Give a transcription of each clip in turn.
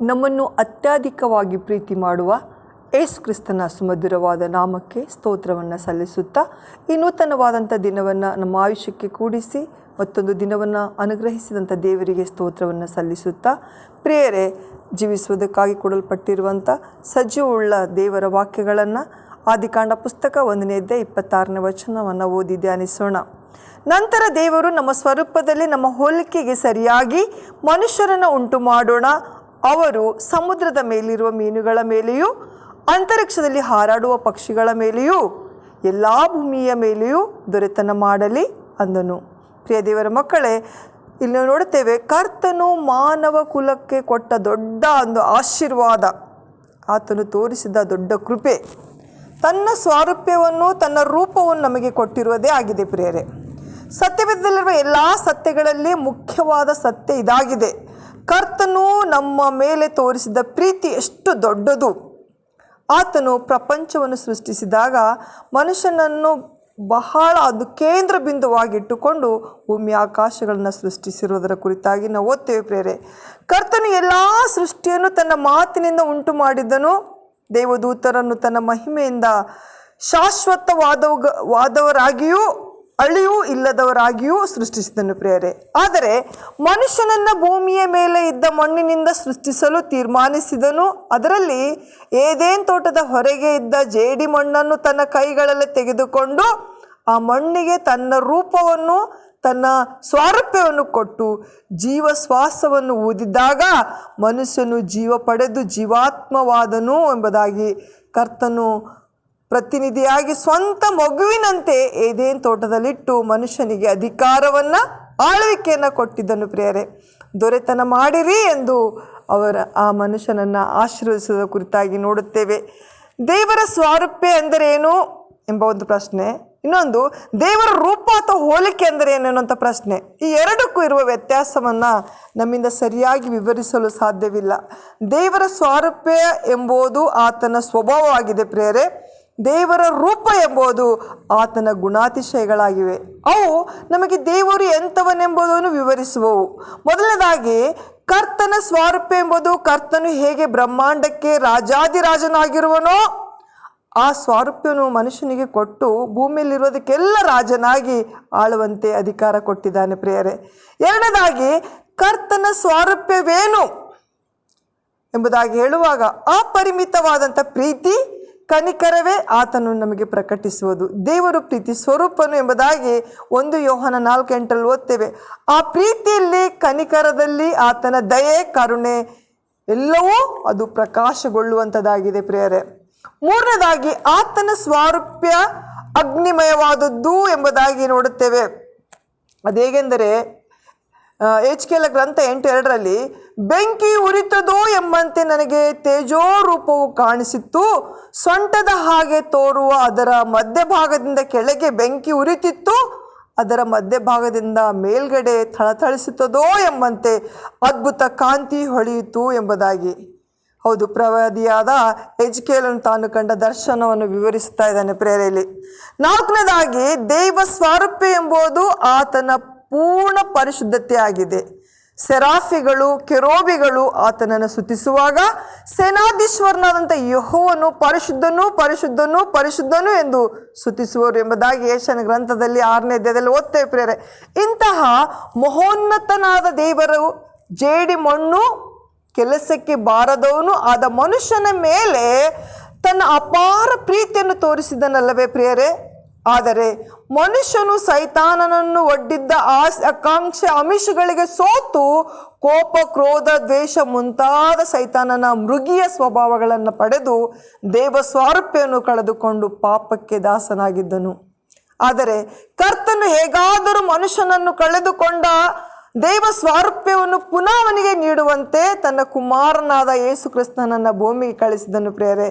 ನಮ್ಮನ್ನು ಅತ್ಯಧಿಕವಾಗಿ ಪ್ರೀತಿ ಮಾಡುವ ಏಸು ಕ್ರಿಸ್ತನ ಸುಮಧುರವಾದ ನಾಮಕ್ಕೆ ಸ್ತೋತ್ರವನ್ನು ಸಲ್ಲಿಸುತ್ತಾ ಈ ನೂತನವಾದಂಥ ದಿನವನ್ನು ನಮ್ಮ ಆಯುಷ್ಯಕ್ಕೆ ಕೂಡಿಸಿ ಮತ್ತೊಂದು ದಿನವನ್ನು ಅನುಗ್ರಹಿಸಿದಂಥ ದೇವರಿಗೆ ಸ್ತೋತ್ರವನ್ನು ಸಲ್ಲಿಸುತ್ತಾ ಪ್ರಿಯರೇ, ಜೀವಿಸುವುದಕ್ಕಾಗಿ ಕೊಡಲ್ಪಟ್ಟಿರುವಂಥ ಸಜೀವವುಳ್ಳ ದೇವರ ವಾಕ್ಯಗಳನ್ನು ಆದಿಕಾಂಡ ಪುಸ್ತಕ ಒಂದನೇ ಅಧ್ಯಾಯ ಇಪ್ಪತ್ತಾರನೇ ವಚನವನ್ನು ಓದಿ ಧ್ಯಾನಿಸೋಣ. ನಂತರ ದೇವರು ನಮ್ಮ ಸ್ವರೂಪದಲ್ಲಿ ನಮ್ಮ ಹೋಲಿಕೆಗೆ ಸರಿಯಾಗಿ ಮನುಷ್ಯರನ್ನು ಉಂಟು ಮಾಡೋಣ ಅವರು ಸಮುದ್ರದ ಮೇಲಿರುವ ಮೀನುಗಳ ಮೇಲೆಯೂ, ಅಂತರಿಕ್ಷದಲ್ಲಿ ಹಾರಾಡುವ ಪಕ್ಷಿಗಳ ಮೇಲೆಯೂ, ಎಲ್ಲ ಭೂಮಿಯ ಮೇಲೆಯೂ ದೊರೆತನ ಮಾಡಲಿ ಅಂದನು. ಪ್ರಿಯ ದೇವರ ಮಕ್ಕಳೇ, ಇಲ್ಲಿ ನಾವು ನೋಡುತ್ತೇವೆ, ಕರ್ತನು ಮಾನವ ಕುಲಕ್ಕೆ ಕೊಟ್ಟ ದೊಡ್ಡ ಒಂದು ಆಶೀರ್ವಾದ. ಆತನು ತೋರಿಸಿದ ದೊಡ್ಡ ಕೃಪೆ. ತನ್ನ ಸ್ವಾರೂಪ್ಯವನ್ನು, ತನ್ನ ರೂಪವನ್ನು ನಮಗೆ ಕೊಟ್ಟಿರುವುದೇ ಆಗಿದೆ ಪ್ರಿಯರೇ. ಸತ್ಯವೇದದಲ್ಲಿರುವ ಎಲ್ಲ ಸತ್ಯಗಳಲ್ಲಿ ಮುಖ್ಯವಾದ ಸತ್ಯ ಇದಾಗಿದೆ. ಕರ್ತನು ನಮ್ಮ ಮೇಲೆ ತೋರಿಸಿದ ಪ್ರೀತಿ ಎಷ್ಟು ದೊಡ್ಡದು. ಆತನು ಪ್ರಪಂಚವನ್ನು ಸೃಷ್ಟಿಸಿದಾಗ ಮನುಷ್ಯನನ್ನು ಬಹಳ ಅದು ಕೇಂದ್ರ ಬಿಂದುವಾಗಿಟ್ಟುಕೊಂಡು ಭೂಮಿ ಆಕಾಶಗಳನ್ನು ಸೃಷ್ಟಿಸಿರುವುದರ ಕುರಿತಾಗಿ ನಾವು ಓದ್ತೇವೆ ಪ್ರೇರೆ ಕರ್ತನು ಎಲ್ಲ ಸೃಷ್ಟಿಯನ್ನು ತನ್ನ ಮಾತಿನಿಂದ ಉಂಟು ಮಾಡಿದ್ದನು ದೇವದೂತರನ್ನು ತನ್ನ ಮಹಿಮೆಯಿಂದ ಶಾಶ್ವತವಾದವ ವಾದವರಾಗಿಯೂ ಅಳಿಯೂ ಇಲ್ಲದವರಾಗಿಯೂ ಸೃಷ್ಟಿಸಿದನು ಪ್ರಿಯರೇ. ಆದರೆ ಮನುಷ್ಯನನ್ನ ಭೂಮಿಯ ಮೇಲೆ ಇದ್ದ ಮಣ್ಣಿನಿಂದ ಸೃಷ್ಟಿಸಲು ತೀರ್ಮಾನಿಸಿದನು. ಅದರಲ್ಲಿ ಏದೇನ್ ತೋಟದ ಹೊರಗೆ ಇದ್ದ ಜೇಡಿ ಮಣ್ಣನ್ನು ತನ್ನ ಕೈಗಳಲ್ಲಿ ತೆಗೆದುಕೊಂಡು ಆ ಮಣ್ಣಿಗೆ ತನ್ನ ರೂಪವನ್ನು, ತನ್ನ ಸ್ವಾರೂಪ್ಯವನ್ನು ಕೊಟ್ಟು ಜೀವ ಶ್ವಾಸವನ್ನು ಊದಿದಾಗ ಮನುಷ್ಯನು ಜೀವ ಪಡೆದು ಜೀವಾತ್ಮವಾದನು ಎಂಬುದಾಗಿ ಕರ್ತನು ಪ್ರತಿನಿಧಿಯಾಗಿ ಸ್ವಂತ ಮಗುವಿನಂತೆ ಏದೇನು ತೋಟದಲ್ಲಿಟ್ಟು ಮನುಷ್ಯನಿಗೆ ಅಧಿಕಾರವನ್ನು, ಆಳ್ವಿಕೆಯನ್ನು ಕೊಟ್ಟಿದ್ದನು ಪ್ರಿಯರೇ. ದೊರೆತನ ಮಾಡಿರಿ ಎಂದು ಅವರ ಆ ಮನುಷ್ಯನನ್ನು ಆಶೀರ್ವದಿಸುವ ಕುರಿತಾಗಿ ನೋಡುತ್ತೇವೆ. ದೇವರ ಸ್ವಾರೂಪ್ಯ ಎಂದರೇನು ಎಂಬ ಒಂದು ಪ್ರಶ್ನೆ. ಇನ್ನೊಂದು, ದೇವರ ರೂಪ ಅಥವಾ ಹೋಲಿಕೆ ಅಂದರೆ ಏನು ಅನ್ನುವಂಥ ಪ್ರಶ್ನೆ. ಈ ಎರಡಕ್ಕೂ ಇರುವ ವ್ಯತ್ಯಾಸವನ್ನು ನಮ್ಮಿಂದ ಸರಿಯಾಗಿ ವಿವರಿಸಲು ಸಾಧ್ಯವಿಲ್ಲ. ದೇವರ ಸ್ವಾರೂಪ್ಯ ಎಂಬುದು ಆತನ ಸ್ವಭಾವವಾಗಿದೆ ಪ್ರಿಯರೇ. ದೇವರ ರೂಪ ಎಂಬುದು ಆತನ ಗುಣಾತಿಶಯಗಳಾಗಿವೆ. ಅವು ನಮಗೆ ದೇವರು ಎಂಥವನೆಂಬುದನ್ನು ವಿವರಿಸುವವು. ಮೊದಲನೇದಾಗಿ, ಕರ್ತನ ಸ್ವಾರೂಪ್ಯ ಎಂಬುದು ಕರ್ತನು ಹೇಗೆ ಬ್ರಹ್ಮಾಂಡಕ್ಕೆ ರಾಜಾದಿರಾಜನಾಗಿರುವನೋ ಆ ಸ್ವಾರೂಪ್ಯನು ಮನುಷ್ಯನಿಗೆ ಕೊಟ್ಟು ಭೂಮಿಯಲ್ಲಿರೋದಕ್ಕೆಲ್ಲ ರಾಜನಾಗಿ ಆಳುವಂತೆ ಅಧಿಕಾರ ಕೊಟ್ಟಿದ್ದಾನೆ ಪ್ರಿಯರೇ. ಎರಡನೇದಾಗಿ, ಕರ್ತನ ಸ್ವಾರೂಪ್ಯವೇನು ಎಂಬುದಾಗಿ ಹೇಳುವಾಗ ಅಪರಿಮಿತವಾದಂಥ ಪ್ರೀತಿ ಕನಿಕರವೇ ಆತನು ನಮಗೆ ಪ್ರಕಟಿಸುವುದು. ದೇವರು ಪ್ರೀತಿ ಸ್ವರೂಪನು ಎಂಬುದಾಗಿ ಒಂದು ಯೋಹನ ನಾಲ್ಕು ಎಂಟಲ್ಲಿ ಓದ್ತೇವೆ. ಆ ಪ್ರೀತಿಯಲ್ಲಿ ಕನಿಕರದಲ್ಲಿ ಆತನ ದಯೆ, ಕರುಣೆ ಎಲ್ಲವೂ ಅದು ಪ್ರಕಾಶಗೊಳ್ಳುವಂಥದ್ದಾಗಿದೆ ಪ್ರಿಯರೇ. ಮೂರನೇದಾಗಿ ಆತನ ಸ್ವಾರೂಪ್ಯ ಅಗ್ನಿಮಯವಾದದ್ದು ಎಂಬುದಾಗಿ ನೋಡುತ್ತೇವೆ. ಅದೇಗೆಂದರೆ ಎಚ್ ಕೆಲ ಗ್ರಂಥ ಎಂಟು ಎರಡರಲ್ಲಿ ಬೆಂಕಿ ಉರಿತದೋ ಎಂಬಂತೆ ನನಗೆ ತೇಜೋ ರೂಪವು ಕಾಣಿಸಿತ್ತು. ಸೊಂಟದ ಹಾಗೆ ತೋರುವ ಅದರ ಮಧ್ಯಭಾಗದಿಂದ ಕೆಳಗೆ ಬೆಂಕಿ ಉರಿತಿತ್ತು. ಅದರ ಮಧ್ಯಭಾಗದಿಂದ ಮೇಲ್ಗಡೆ ಥಳಥಳಿಸುತ್ತದೋ ಎಂಬಂತೆ ಅದ್ಭುತ ಕಾಂತಿ ಹೊಳೆಯಿತು ಎಂಬುದಾಗಿ. ಹೌದು, ಪ್ರವಾದಿಯಾದ ಎಜ್ಕೇಲನ್ನು ತಾನು ಕಂಡ ದರ್ಶನವನ್ನು ವಿವರಿಸ್ತಾ ಇದ್ದಾನೆ ಪ್ರೇರೆಯಲ್ಲಿ. ನಾಲ್ಕನೇದಾಗಿ ದೈವ ಸ್ವಾರೂಪ್ಯ ಎಂಬುದು ಆತನ ಪೂರ್ಣ ಪರಿಶುದ್ಧತೆ ಆಗಿದೆ. ಸೆರಾಫಿಗಳು, ಕೆರೋಬಿಗಳು ಆತನನ್ನು ಸುತಿಸುವಾಗ ಸೇನಾಧೀಶ್ವರನಾದಂಥ ಯಹೋವನು ಪರಿಶುದ್ಧನು ಪರಿಶುದ್ಧನು ಪರಿಶುದ್ಧನು ಎಂದು ಸುತಿಸುವರು ಎಂಬುದಾಗಿ ಯೇಷನ ಗ್ರಂಥದಲ್ಲಿ ಆರನೇ ದೇಹದಲ್ಲಿ ಓದ್ತೇವೆ ಪ್ರೇರೆ ಇಂತಹ ಮಹೋನ್ನತನಾದ ದೇವರು ಜೇಡಿ ಮಣ್ಣು ಕೆಲಸಕ್ಕೆ ಬಾರದವನು, ಆದ ಮನುಷ್ಯನ ಮೇಲೆ ತನ್ನ ಅಪಾರ ಪ್ರೀತಿಯನ್ನು ತೋರಿಸಿದನಲ್ಲವೇ ಪ್ರಿಯರೇ? ಆದರೆ ಮನುಷ್ಯನು ಸೈತಾನನನ್ನು ಒಡ್ಡಿದ್ದ ಆಕಾಂಕ್ಷೆ ಅಮಿಷಗಳಿಗೆ ಸೋತು ಕೋಪ, ಕ್ರೋಧ, ದ್ವೇಷ ಮುಂತಾದ ಸೈತಾನನ ಮೃಗಿಯ ಸ್ವಭಾವಗಳನ್ನು ಪಡೆದು ದೇವ ಸ್ವಾರೂಪ್ಯವನ್ನು ಕಳೆದುಕೊಂಡು ಪಾಪಕ್ಕೆ ದಾಸನಾಗಿದ್ದನು. ಆದರೆ ಕರ್ತನು ಹೇಗಾದರೂ ಮನುಷ್ಯನನ್ನು ಕಳೆದುಕೊಂಡ ದೇವ ಸ್ವಾರೂಪ್ಯವನ್ನು ಪುನಃ ಅವನಿಗೆ ನೀಡುವಂತೆ ತನ್ನ ಕುಮಾರನಾದ ಯೇಸು ಕ್ರಿಸ್ತನನ್ನು ಭೂಮಿಗೆ ಕಳಿಸಿದನು ಪ್ರೇರೆ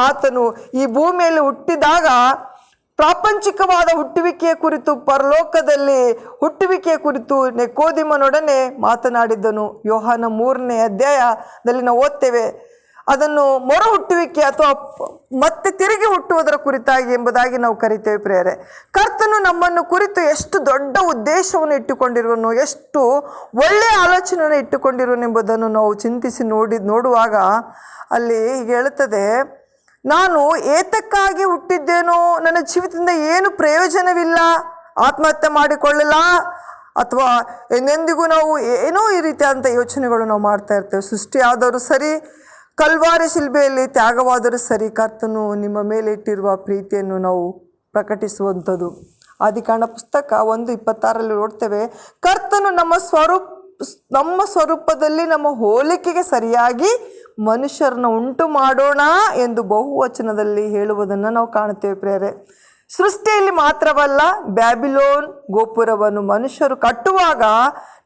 ಆತನು ಈ ಭೂಮಿಯಲ್ಲಿ ಹುಟ್ಟಿದಾಗ ಪ್ರಾಪಂಚಿಕವಾದ ಹುಟ್ಟುವಿಕೆಯ ಕುರಿತು ಪರಲೋಕದಲ್ಲಿ ಹುಟ್ಟುವಿಕೆಯ ಕುರಿತು ನೆಕೋದಿಮನೊಡನೆ ಮಾತನಾಡಿದ್ದನು. ಯೋಹಾನ ಮೂರನೇ ಅಧ್ಯಾಯದಲ್ಲಿ ನಾವು ಓದ್ತೇವೆ ಅದನ್ನು ಮರು ಹುಟ್ಟುವಿಕೆ ಅಥವಾ ಮತ್ತೆ ತಿರುಗಿ ಹುಟ್ಟುವುದರ ಕುರಿತಾಗಿ ಎಂಬುದಾಗಿ ನಾವು ಕರಿತೇವೆ ಪ್ರೇರೆ ಕರ್ತನು ನಮ್ಮನ್ನು ಕುರಿತು ಎಷ್ಟು ದೊಡ್ಡ ಉದ್ದೇಶವನ್ನು ಇಟ್ಟುಕೊಂಡಿರುವನು, ಎಷ್ಟು ಒಳ್ಳೆಯ ಆಲೋಚನೆಯನ್ನು ಇಟ್ಟುಕೊಂಡಿರುವನು ಎಂಬುದನ್ನು ನಾವು ಚಿಂತಿಸಿ ನೋಡಿ, ನೋಡುವಾಗ ಅಲ್ಲಿ ಹೀಗೆ ಹೇಳುತ್ತದೆ ನಾನು ಏತಕ್ಕಾಗಿ ಹುಟ್ಟಿದ್ದೇನೋ ನನ್ನ ಜೀವಿತದಿಂದ ಏನು ಪ್ರಯೋಜನವಿಲ್ಲ? ಆತ್ಮಹತ್ಯೆ ಮಾಡಿಕೊಳ್ಳಲ್ಲ? ಅಥವಾ ಎಂದೆಂದಿಗೂ ನಾವು ಏನೋ ಈ ರೀತಿಯಾದಂಥ ಯೋಚನೆಗಳು ನಾವು ಮಾಡ್ತಾ ಇರ್ತೇವೆ. ಸೃಷ್ಟಿಯಾದವರು ಸರಿ, ಕಲ್ವಾರಿ ಶಿಲ್ಬೆಯಲ್ಲಿ ತ್ಯಾಗವಾದರೂ ಸರಿ ಕರ್ತನು ನಿಮ್ಮ ಮೇಲೆ ಇಟ್ಟಿರುವ ಪ್ರೀತಿಯನ್ನು ನಾವು ಪ್ರಕಟಿಸುವಂಥದ್ದು. ಆದಿಕಾಂಡ ಪುಸ್ತಕ ಒಂದು ಇಪ್ಪತ್ತಾರಲ್ಲಿ ನೋಡ್ತೇವೆ, ಕರ್ತನು ನಮ್ಮ ಸ್ವರೂಪ ನಮ್ಮ ಸ್ವರೂಪದಲ್ಲಿ ನಮ್ಮ ಹೋಲಿಕೆಗೆ ಸರಿಯಾಗಿ ಮನುಷ್ಯರನ್ನ ಉಂಟು ಮಾಡೋಣ ಎಂದು ಬಹುವಚನದಲ್ಲಿ ಹೇಳುವುದನ್ನು ನಾವು ಕಾಣುತ್ತೇವೆ ಪ್ರೇರೆ ಸೃಷ್ಟಿಯಲ್ಲಿ ಮಾತ್ರವಲ್ಲ, ಬ್ಯಾಬಿಲೋನ್ ಗೋಪುರವನ್ನು ಮನುಷ್ಯರು ಕಟ್ಟುವಾಗ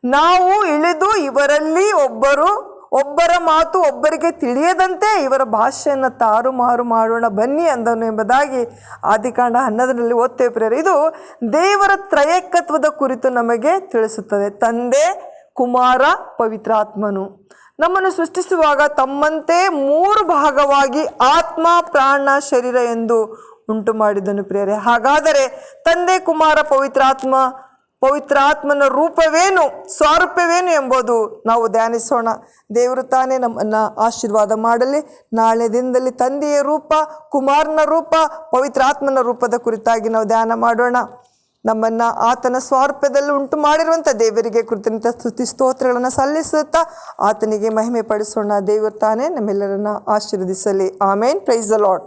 ನಾವು ಇಳಿದು ಇವರಲ್ಲಿ ಒಬ್ಬರು, ಒಬ್ಬರ ಮಾತು ಒಬ್ಬರಿಗೆ ತಿಳಿಯದಂತೆ ಇವರ ಭಾಷೆಯನ್ನು ತಾರುಮಾರು ಮಾಡೋಣ, ಬನ್ನಿ ಅಂದನು ಎಂಬುದಾಗಿ ಆದಿಕಾಂಡ ಹನ್ನೊಂದರಲ್ಲಿ ಓದ್ತೇವೆ ಪ್ರೇರೆ ಇದು ದೇವರ ತ್ರಯಕತ್ವದ ಕುರಿತು ನಮಗೆ ತಿಳಿಸುತ್ತದೆ. ತಂದೆ ಕುಮಾರ ಪವಿತ್ರಾತ್ಮನು. ನಮ್ಮನ್ನು ಸೃಷ್ಟಿಸುವಾಗ ತಮ್ಮಂತೆ ಮೂರು ಭಾಗವಾಗಿ ಆತ್ಮ, ಪ್ರಾಣ, ಶರೀರ ಎಂದು ಉಂಟು ಮಾಡಿದನು ಪ್ರಿಯರೇ. ಹಾಗಾದರೆ ತಂದೆ ಕುಮಾರ ಪವಿತ್ರಾತ್ಮ, ಪವಿತ್ರಾತ್ಮನ ರೂಪವೇನು, ಸ್ವಾರೂಪ್ಯವೇನು ಎಂಬುದು ನಾವು ಧ್ಯಾನಿಸೋಣ. ದೇವರು ತಾನೇ ನಮ್ಮನ್ನು ಆಶೀರ್ವಾದ ಮಾಡಲಿ. ನಾಳೆ ದಿನದಲ್ಲಿ ತಂದೆಯ ರೂಪ, ಕುಮಾರನ ರೂಪ, ಪವಿತ್ರಾತ್ಮನ ರೂಪದ ಕುರಿತಾಗಿ ನಾವು ಧ್ಯಾನ ಮಾಡೋಣ. ನಮ್ಮನ್ನು ಆತನ ಸ್ವಾರೂಪ್ಯದಲ್ಲಿ ಉಂಟು ಮಾಡಿರುವಂಥ ದೇವರಿಗೆ ಕೃತಜ್ಞತ ಸ್ತುತಿ ಸ್ತೋತ್ರಗಳನ್ನು ಸಲ್ಲಿಸುತ್ತಾ ಆತನಿಗೆ ಮಹಿಮೆ ಪಡಿಸೋಣ ದೇವರು ತಾನೇ ನಮ್ಮೆಲ್ಲರನ್ನ ಆಶೀರ್ವದಿಸಲಿ. ಆಮೇನ್. Praise the Lad